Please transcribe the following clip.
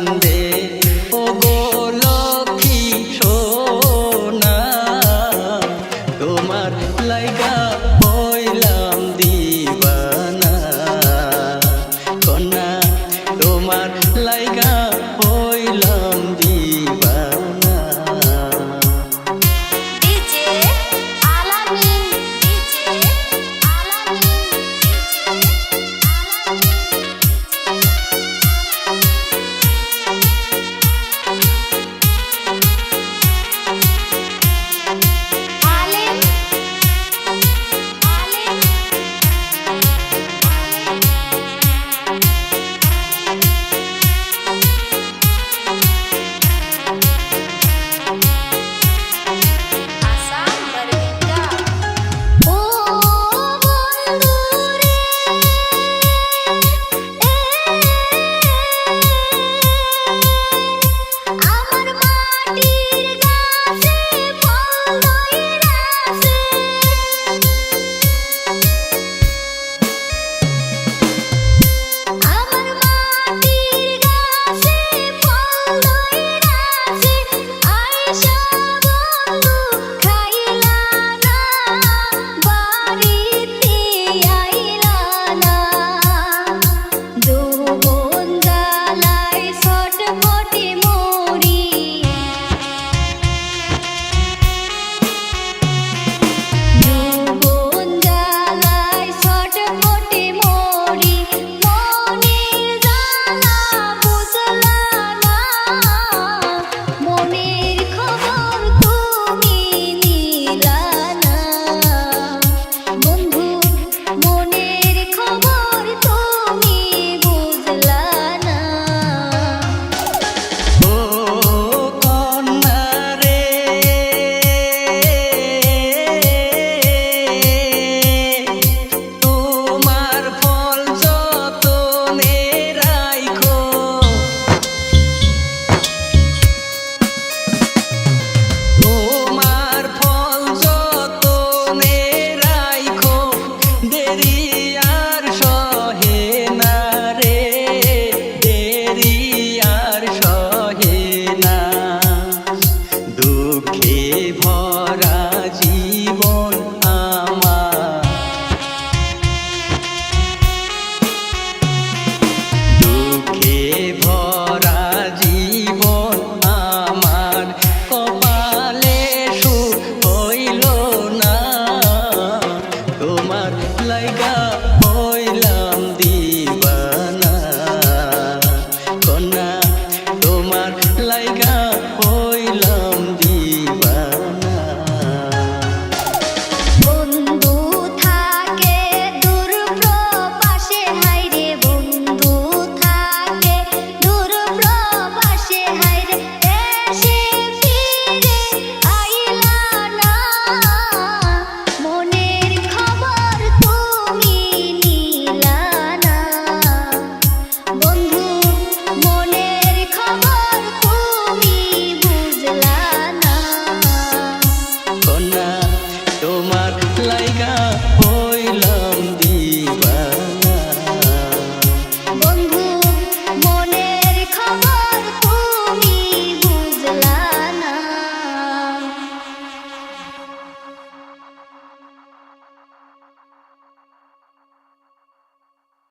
কান্দে ও গো লক্ষ্মী সোনা তোমার লাইগা হইলাম দিবানা। কন্যা তোমার লাইগা হইলাম